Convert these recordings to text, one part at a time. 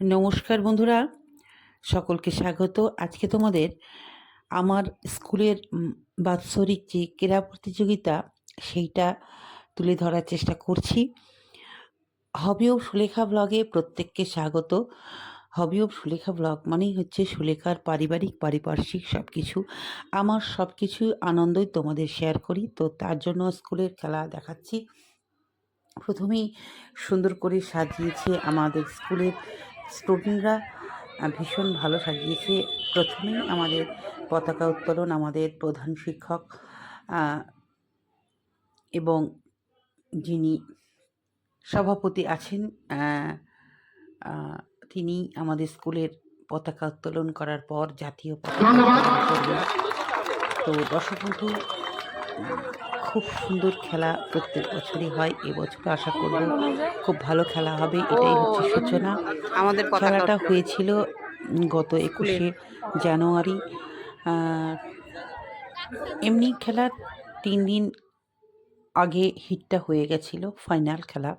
নমস্কার বন্ধুরা, সকলকে স্বাগত। আজকে তোমাদের আমার স্কুলের বাৎসরিক যে ক্রীড়া প্রতিযোগিতা, সেইটা তুলে ধরার চেষ্টা করছি। হবি অফ সুলেখা ব্লগে প্রত্যেককে স্বাগত। হবি অফ সুলেখা ব্লগ মানেই হচ্ছে সুলেখার পারিবারিক, পারিপার্শ্বিক সব কিছু আমার সব কিছু আনন্দই তোমাদের শেয়ার করি। তো তার জন্য স্কুলের খেলা দেখাচ্ছি। প্রথমেই সুন্দর করে সাজিয়েছে আমাদের স্কুলের স্টুডেন্টরা ভীষণ ভালো সাজিয়েছে। প্রথমেই আমাদের পতাকা উত্তোলন আমাদের প্রধান শিক্ষক এবং যিনি সভাপতি আছেন তিনি আমাদের স্কুলের পতাকা উত্তোলন করার পর জাতীয় পতাকা তো দর্শক বন্ধু খুব সুন্দর খেলা প্রত্যেক বছরই হয় এবছর আশা করব খুব ভালো খেলা হবে এটাই হচ্ছে সূচনা। আমাদের খেলাটা হয়েছিল গত একুশে জানুয়ারি এমনি খেলা তিন দিন আগে হিটটা হয়ে গেছিল ফাইনাল খেলা।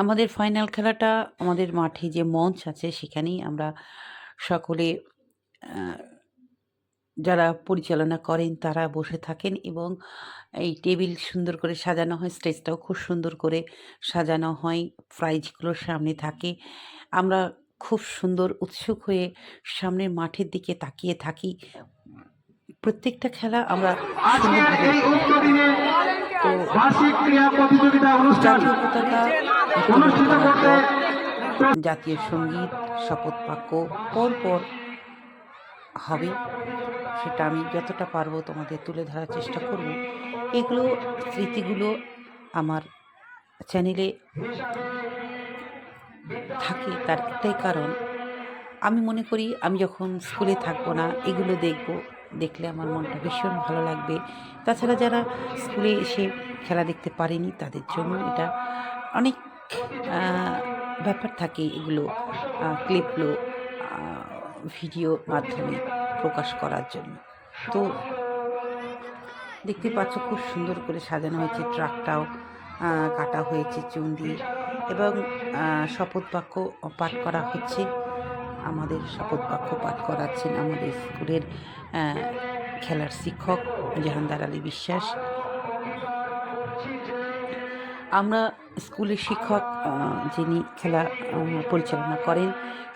আমাদের ফাইনাল খেলাটা আমাদের মাঠে যে মঞ্চ আছে সেখানেই আমরা সকলে যারা পরিচালনা করেন তারা বসে থাকেন এবং এই টেবিল সুন্দর করে সাজানো হয় স্টেজটাও খুব সুন্দর করে সাজানো হয় প্রাইজগুলো সামনে থাকে। আমরা খুব সুন্দর উৎসুক হয়ে সামনের মাঠের দিকে তাকিয়ে থাকি। প্রত্যেকটা খেলা আমরা জাতীয় সংগীত শপথ বাক্য পর পর হবে। সেটা আমি যতটা পারব তোমাদের তুলে ধরার চেষ্টা করব। এগুলো স্মৃতিগুলো আমার চ্যানেলে থাকে, তার একটাই কারণ, আমি মনে করি আমি যখন স্কুলে থাকব না, এগুলো দেখব, দেখলে আমার মনটা ভীষণ ভালো লাগবে। তাছাড়া যারা স্কুলে এসে খেলা দেখতে পারেনি, তাদের জন্য এটা অনেক ব্যাপার থাকে এগুলো ক্লিপগুলো ভিডিও মাধ্যমে। প্রকাশ করার জন্য। তো দেখতে পাচ্ছ খুব সুন্দর করে সাজানো হয়েছে ট্রাকটাও কাটা হয়েছে চুন দিয়ে এবং শপথ বাক্য পাঠ করা হচ্ছে। আমাদের শপথ বাক্য পাঠ করাচ্ছেন আমাদের স্কুলের খেলার শিক্ষক জাহানদার আলী বিশ্বাস। আমরা স্কুলের শিক্ষক যিনি খেলা পরিচালনা করেন,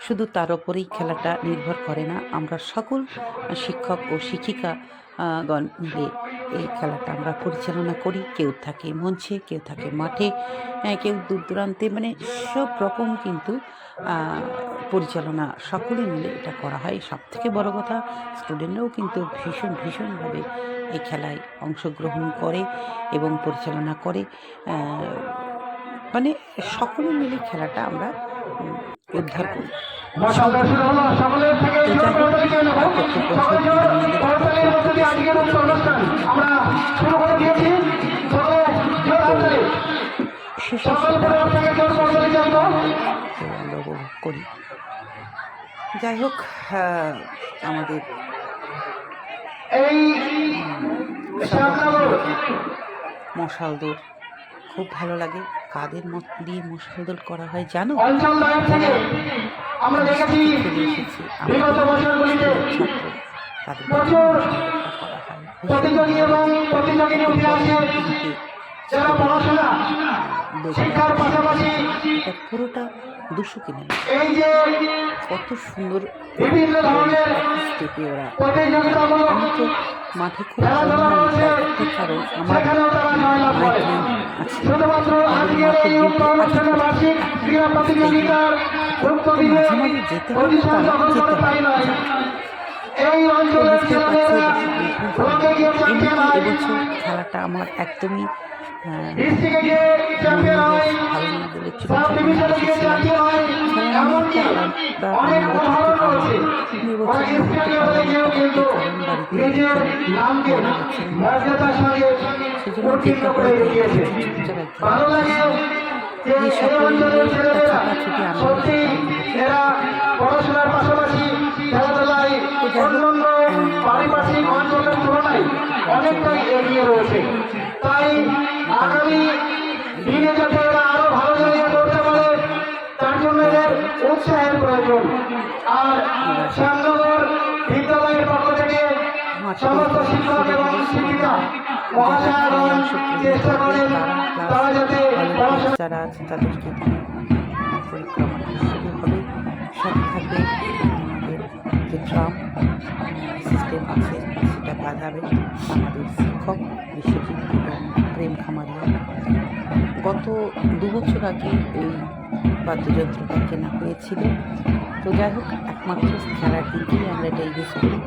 শুধু তার ওপরেই খেলাটা নির্ভর করে না, আমরা সকল শিক্ষক ও শিক্ষিকা গণ মিলে এই খেলাটা আমরা পরিচালনা করি। কেউ থাকে মঞ্চে কেউ থাকে মাঠে আহ, কেউ দূর দূরান্তে মানে সব রকম কিন্তু পরিচালনা সকলে মিলে এটা করা হয়। সব থেকে বড় কথা স্টুডেন্টরাও কিন্তু ভীষণ ভীষণভাবে এই খেলায় অংশগ্রহণ করে এবং পরিচালনা করে। মানে সকলে মিলে খেলাটা আমরা উদ্ধার করি। মশালটা সকলের থেকে আমরা শুরু করে দিয়েছি। সকলে পরিবার থেকে জোর যাই হোক আমাদের এই মশাল দৌড় খুব ভালো লাগে। কাদের মত দিয়ে মশাল দৌড় করা হয় জানো? আমরা দেখেছি বিগত বছরগুলিতে তাদের প্রচুর করা প্রতিযোগী এবং প্রতিযোগিনী উঠে আসে যারা পড়াশোনা শিক্ষার পাশাপাশি পুরোটা দুশো কিনে। এই যে কত সুন্দর বিভিন্ন ধরনের স্টেপে ওরা প্রতিযোগিতামূলক মাঠে খুব কারণ আমার শুধুমাত্র আজকের এই অনুষ্ঠানে বার্ষিক ক্রীড়া প্রতিযোগিতার যেতে এই তো এমনি এবছর খেলাটা আমার একদমই ভালো না ছোট সাব ছোট ডিভিশনে গিয়ে এসেছিলাম। চ্যাম্পিয়ন অনেকটাই এগিয়ে রয়েছে। তাই আগামী দিনে যাতে এরা আরও ভালো জায়গায় করতে পারে, তার জন্য এদের উৎসাহের প্রয়োজন। আর শ্যামনগর বিদ্যালয়ের পক্ষ থেকে সমস্ত শিক্ষক এবং শিক্ষিকা মহাশয়গণ চেষ্টা করেন তারা যাতে যারা আছে তাদেরকে নিয়ে বাজাবে আমাদের শিক্ষক বিশ্বজিৎ প্রেম খামারিয়া গত দু বছর আগে এই বাদ্যযন্ত্রটা কেনা হয়েছিল। তো যাই হোক, একমাত্র খেলার দিনকেই আমরা এটা ইউজ করি।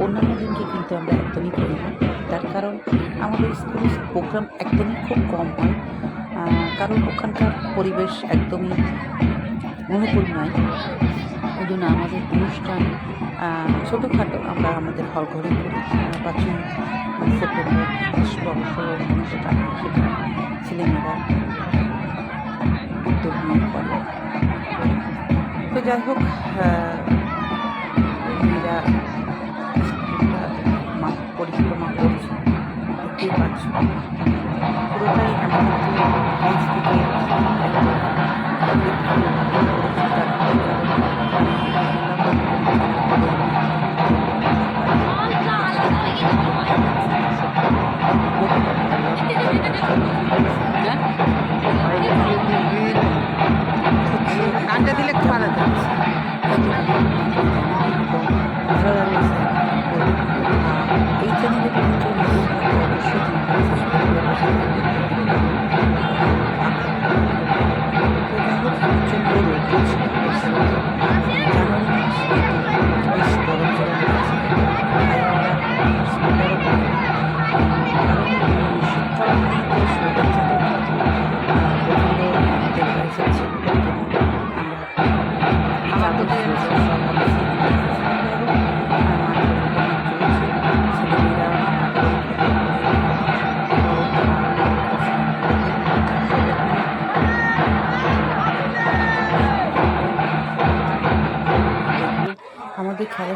অন্যান্য দিনকে কিন্তু আমরা একদমই করি না। তার কারণ, আমাদের স্কুলের প্রোগ্রাম একদমই খুব কম হয়। কারণ ওখানকার পরিবেশ একদমই অনুকূল নয়। ওই জন্য আমাদের অনুষ্ঠান ছোটোখাটো আমরা আমাদের হল ঘরে পাঁচই সেপ্টেম্বর বিশ্ব অবসর সেটা ছেলেমেয়েরা উদ্যোগ নিয়ে করে। তো যাই হোক মেয়েরা পরিক্রমা করছে, দেখতেই পাচ্ছ। পুরোটাই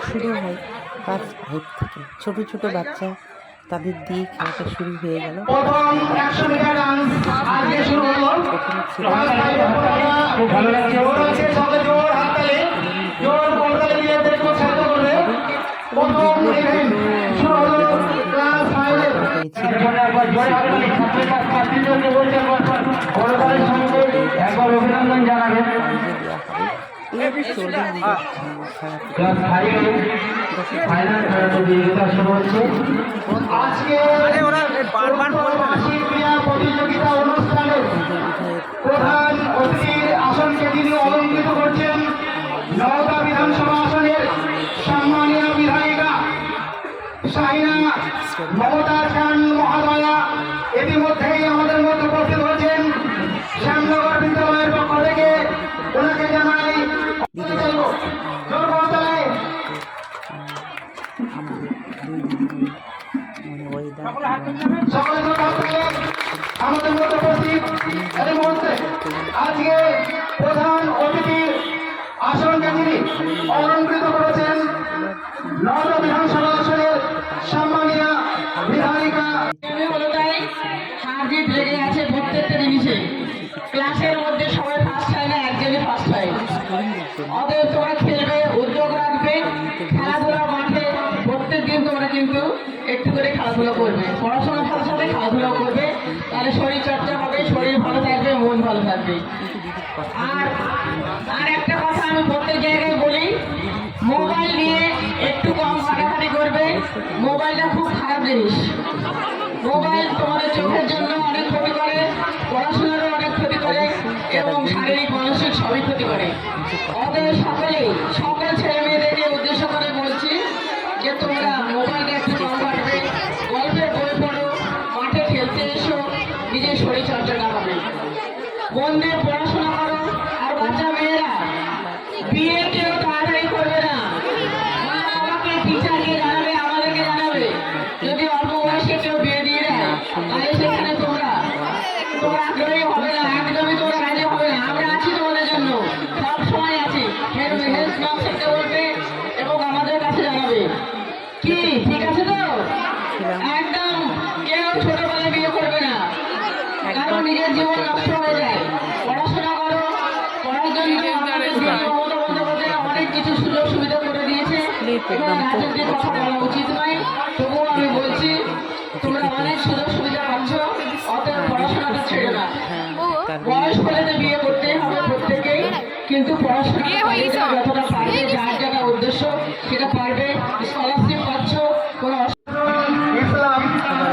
শুরু হয় ক্লাস ফাইভ থেকে। ছোট ছোট বাচ্চা তাদের দিয়ে খেলাটা শুরু হয়ে গেল। একবার জোরে হাততালি প্রতিযোগিতা শুরু হচ্ছে আজকে বার্ষিক ক্রীড়া প্রতিযোগিতা অনুষ্ঠানে প্রধান অতিথির আসনকে তিনি অলঙ্কৃত করছেন। নওদা বিধানসভা আসনের সম্মানীয় বিধায়িকা শাহিনা মমতা খান মহাদয়া। আজকে প্রধান অতিথির আসনকে তিনি অলঙ্কৃত করেছেন নওদা বিধানসভা আসনের সম্মানীয় বিধায়িকা। জিত লেগে আছে প্রত্যেকটা জিনিসে ক্লাসের মধ্যে করে খেলাধুলা করবে। পড়াশোনার সাথে সাথে খেলাধুলা করবে। তাহলে শরীর চর্চা হবে, শরীর ভালো থাকবে, মন ভালো থাকবে। আর আর একটা কথা আমি প্রত্যেক জায়গায় বলি, মোবাইল নিয়ে একটু কম ঘাটাঘাটি করবে। মোবাইলটা খুব খারাপ জিনিস। মোবাইল তোমাদের চোখের জন্য অনেক ক্ষতি করে, পড়াশোনারও অনেক ক্ষতি করে এবং শারীরিক, মানসিক সবই ক্ষতি করে। অতএব সকলেই, সকল ছেলে প্রোগ্রাম উচিত নয়। তবুও আমি বলছি তোমরা অনেক সুযোগ সুবিধা পাচ্ছ অতএব পড়াশোনাটা ছেড়ে না হ্যাঁ বয়স হলে তো বিয়ে করতেই হবে প্রত্যেকেই কিন্তু পড়াশোনা যতটা পারবে যার যেটা উদ্দেশ্য সেটা পারবে। স্কলারশিপ পাচ্ছ কোনো ইসলাম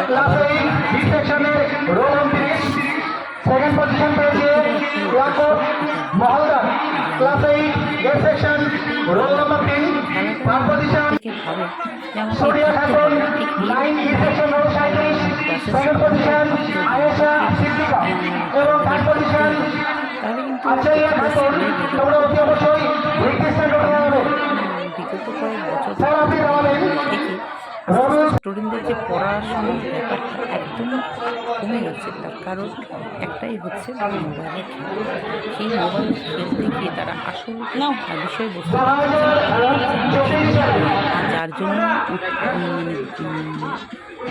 ক্লাস এইট বি সেকশনের রোল উনত্রিশ সেকেন্ড পজিশন পেয়েছে Yakub Mohaldar. Class eight A section roll number হবে। ঠিক নাইন ই সেকশন রোল সাঁত্রিশ সেকেন্ড পজিশন আয়েশা সিদ্দিকা এবং থার্ড পজিশন তাহলে কিন্তু আচারিয়া খাতুন তোমরা অতি অবশ্যই রিকোয়েস্ট করতে হবে বিগত কয়েক বছর স্যার আপনি জানাবেন থেকে রবি স্টুডেন্টদের পড়াশোনার ব্যাপারটা একদমই কমে গেছে তার কারণ একটাই হচ্ছে মোবাইলে খেলা সেই মোবাইল খেলতে গিয়ে তারা আসল না বিষয়বস্তু যার জন্য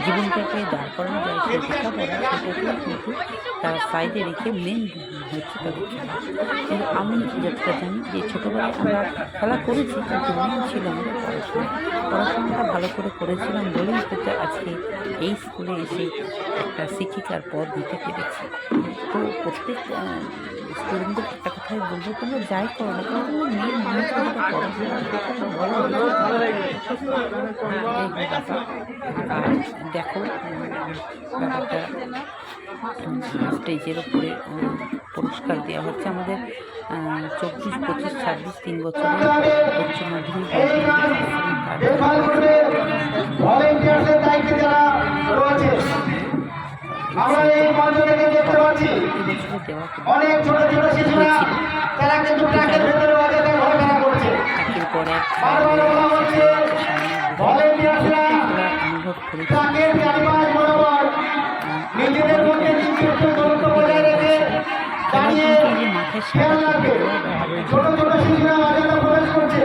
জীবনটাকে দাঁড় করানো যায়, সেই লেখাপড়া সেটাকে কিন্তু তারা সাইডে রেখে মেন হচ্ছে তাদের খেলা। কিন্তু আমি যতটা জানি যে ছোটোবেলায় আমরা খেলা করেছি, কিন্তু মেন ছিল আমাদের পড়াশোনা। পড়াশোনাটা ভালো করে করেছিলাম বলেই হয়তো আজকে এই স্কুলে এসে একটা শিক্ষিকার পদ দিতে পেরেছি। তো প্রত্যেক স্টুডেন্টদের একটা কথাই বলব তোমরা যাই করো না কেন তোমরা মেয়ের মানুষ আর দেখো ব্যাপারটা স্টেজের উপরে পুরস্কার দেওয়া হচ্ছে আমাদের চব্বিশ পঁচিশ ছাব্বিশ তিন বছরের উচ্চ মাধ্যমিক দেখভাল ভলেন্টিয়ার্সের দায়িত্বে যারা রয়েছে আমরা এই মঞ্চ দেখতে পাচ্ছি? অনেক ছোট ছোট শিশুরা তারা কিন্তু ট্রাকের ভেতরে অজাতে ঘোরাফেরা করছে। বারবার বলা হচ্ছে, ভলেন্টিয়ার্সরা ট্রাকের চারিপাশ বরাবর নিজেদের মধ্যে নির্দিষ্ট দূরত্ব বজায় রেখে দাঁড়িয়ে খেয়াল রাখবে ছোট ছোট শিশুরা অজাতে প্রবেশ করছে।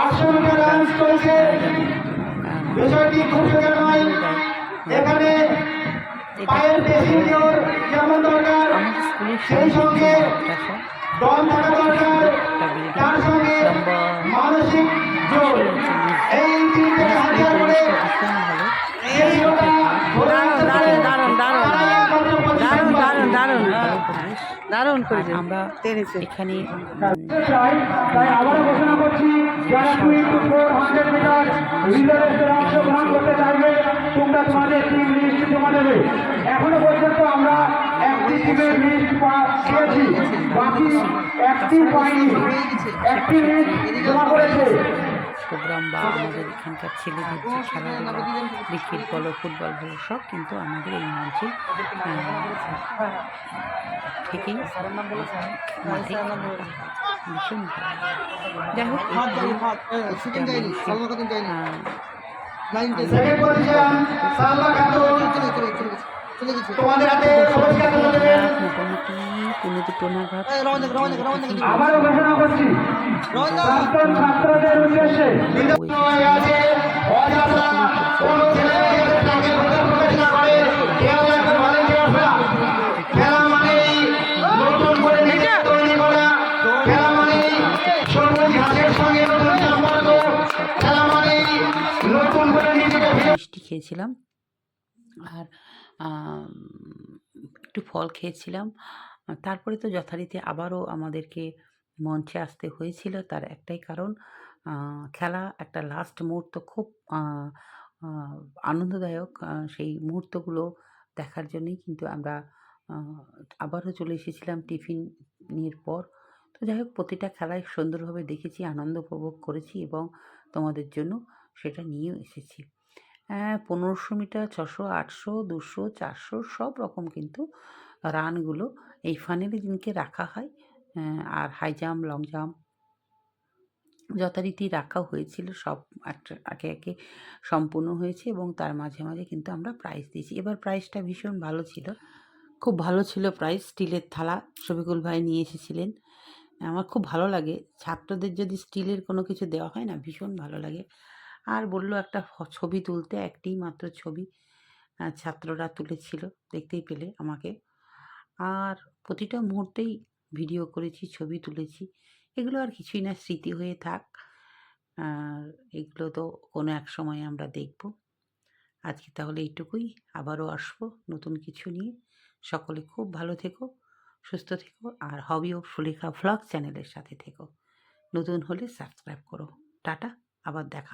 আটশো মিটার রান চলছে। বিষয়টি খুব নয়। এখানে পায়ের পেশি জোর যেমন দরকার সেই সঙ্গে দম থাকা দরকার তার সঙ্গে মানসিক জোর। এই তিনটে হাতিয়ার করে এই গোটা দারুণ, করেছে আমরা এখানে তাই ঘোষণা করছি যারা টু ফোর হান্ড্রেড মিটার রিজার্ভে অংশগ্রহণ করতে চাইবে তোমরা তোমাদের টিম লিস্ট জমা দেবে। এখনও পর্যন্ত আমরা একটি টিমের লিস্ট পেয়েছি বাকি একটি পাইনি। একটি লিস্ট জমা করেছে। প্রোগ্রাম বা আমাদের এখানকার ছেলেদের যে খেলাধুলা ক্রিকেট বলো ফুটবল বলো সব কিন্তু আমাদের এই মঞ্চে থেকেই মাঠে হয়। ভীষণ ভালো। যাই হোক সেকেন্ড পজিশন সালমা খাতুন তোমাদের হাতে পুরস্কার তুলে দেবেন কোনো দুটো নাগাদ আবারও ঘোষণা করছি। প্রাক্তন ছাত্রদের উদ্দেশ্যে বিদ্যালয় আছে। অযথা কোনো ছেলে খেয়েছিলাম। আর একটু ফল খেয়েছিলাম। তারপরে তো যথারীতি আবারও আমাদেরকে মঞ্চে আসতে হয়েছিল। তার একটাই কারণ খেলা একটা লাস্ট মুহূর্ত খুব আনন্দদায়ক। সেই মুহূর্তগুলো দেখার জন্যই কিন্তু আমরা আবারও চলে এসেছিলাম টিফিনের পর। তো যাই হোক, প্রতিটা খেলায় সুন্দরভাবে দেখেছি, আনন্দ উপভোগ করেছি এবং তোমাদের জন্য সেটা নিয়েও এসেছি। হ্যাঁ পনেরোশো মিটার ছশো আটশো দুশো চারশো সব রকম কিন্তু রানগুলো এই ফাইনালের দিনকে রাখা হয়। আহ, আর হাই জাম্প লং জাম্প যথারীতি রাখা হয়েছিল সব একে একে সম্পূর্ণ হয়েছে এবং তার মাঝে মাঝে কিন্তু আমরা প্রাইজ দিয়েছি। এবার প্রাইজটা ভীষণ ভালো ছিল। খুব ভালো ছিল প্রাইজ স্টিলের থালা শফিকুল ভাই নিয়ে এসেছিলেন। আমার খুব ভালো লাগে। ছাত্রদের যদি স্টিলের কোনো কিছু দেওয়া হয় না ভীষণ ভালো লাগে। আর বলল একটা ছবি তুলতে, একটি মাত্র ছবি ছাত্ররা তুলেছিল, দেখতেই পেলে আমাকে। আর প্রতিটা মুহূর্তেই ভিডিও করেছি, ছবি তুলেছি। এগুলো আর কিছুই না, স্মৃতি হয়ে থাক। এগুলো তো কোনো এক সময় আমরা দেখব। আজকে তাহলে এইটুকুই, আবারও আসব নতুন কিছু নিয়ে। সকলে খুব ভালো থেকো, সুস্থ থেকো, আর হবি ও সুলেখা ভ্লগ চ্যানেলের সাথে থেকো। নতুন হলে সাবস্ক্রাইব করো। টাটা, আবার দেখা